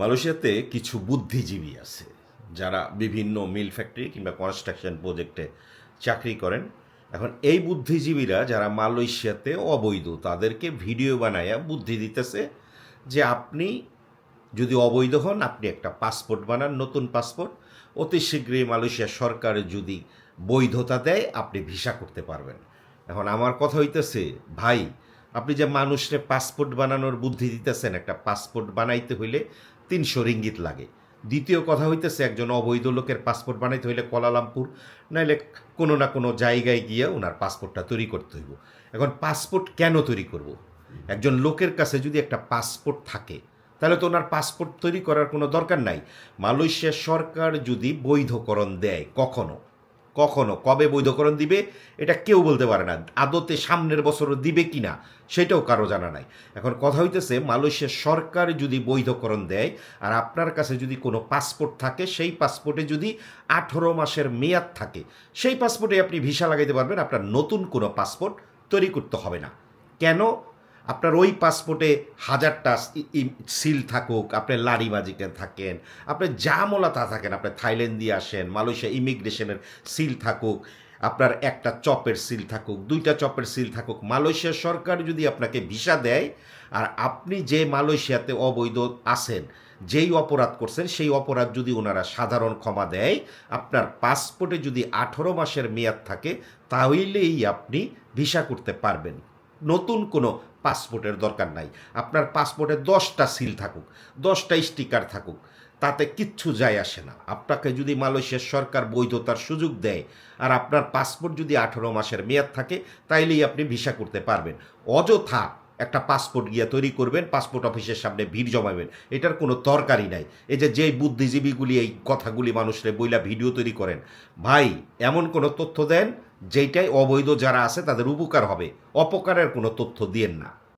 মালয়েশিয়াতে কিছু বুদ্ধিজীবী আছে, যারা বিভিন্ন মিল ফ্যাক্টরি কিংবা কনস্ট্রাকশন প্রজেক্টে চাকরি করেন। এখন এই বুদ্ধিজীবীরা যারা মালয়েশিয়াতে অবৈধ, তাদেরকে ভিডিও বানায়া বুদ্ধি দিতেছে যে আপনি যদি অবৈধ হন, আপনি একটা পাসপোর্ট বানান, নতুন পাসপোর্ট অতি শীঘ্রই মালয়েশিয়া সরকার যদি বৈধতা দেয়, আপনি ভিসা করতে পারবেন। এখন আমার কথা হইতেছে, ভাই আপনি যে মানুষরে পাসপোর্ট বানানোর বুদ্ধি দিতেছেন, একটা পাসপোর্ট বানাইতে হইলে তিনশো রিঙ্গিত লাগে। দ্বিতীয় কথা হইতেছে, একজন অবৈধ লোকের পাসপোর্ট বানাইতে হইলে কোলালামপুর, নাইলে কোনো না কোনো জায়গায় গিয়ে ওনার পাসপোর্টটা তৈরি করতে হইব। এখন পাসপোর্ট কেন তৈরি করব? একজন লোকের কাছে যদি একটা পাসপোর্ট থাকে, তাহলে তো ওনার পাসপোর্ট তৈরি করার কোনো দরকার নাই। মালয়েশিয়া সরকার যদি বৈধকরণ দেয় কখনো কখনো, কবে বৈধকরণ দিবে, এটা কেউ বলতে পারে না। আদতে সামনের বছরও দিবে কি না, সেটাও কারও জানা নাই। এখন কথা হইতেছে, মালয়েশিয়া সরকার যদি বৈধকরণ দেয়, আর আপনার কাছে যদি কোনো পাসপোর্ট থাকে, সেই পাসপোর্টে যদি আঠেরো মাসের মেয়াদ থাকে, সেই পাসপোর্টে আপনি ভিসা লাগাইতে পারবেন, আপনার নতুন কোনো পাসপোর্ট তৈরি করতে হবে না। কেন? আপনার ওই পাসপোর্টে হাজারটা সিল থাকুক, আপনি লারি মাজিকে থাকেন, আপনি যা মোলা তা থাকেন, আপনি থাইল্যান্ড দিয়ে আসেন, মালয়েশিয়া ইমিগ্রেশনের সিল থাকুক, আপনার একটা চপের সিল থাকুক, দুইটা চপের সিল থাকুক, মালয়েশিয়া সরকার যদি আপনাকে ভিসা দেয়, আর আপনি যে মালয়েশিয়াতে অবৈধ আছেন, যেই অপরাধ করছেন, সেই অপরাধ যদি ওনারা সাধারণ ক্ষমা দেয়, আপনার পাসপোর্টে যদি আঠেরো মাসের মেয়াদ থাকে তাহলেই আপনি ভিসা করতে পারবেন। নতুন কোনো পাসপোর্টের দরকার নাই। আপনার পাসপোর্টে দশটা সিল থাকুক, দশটা স্টিকার থাকুক, তাতে কিচ্ছু যায় আসে না। আপনাকে যদি মালয়েশিয়ার সরকার বৈধতার সুযোগ দেয় আর আপনার পাসপোর্ট যদি আঠেরো মাসের মেয়াদ থাকে, তাইলেই আপনি ভিসা করতে পারবেন। অযথা একটা পাসপোর্ট গিয়ে তৈরি করবেন, পাসপোর্ট অফিসের সামনে ভিড় জমাবেন। এটার কোনো দরকারই নাই। এই যে যেই বুদ্ধিজীবীগুলি এই কথাগুলি মানুষরে বইলা ভিডিও তৈরি করেন, ভাই, এমন কোনো তথ্য দেন যেইটাই অবৈধ যারা আছে তাদের উপকার হবে। অপকারের কোনো তথ্য দিয়েন না।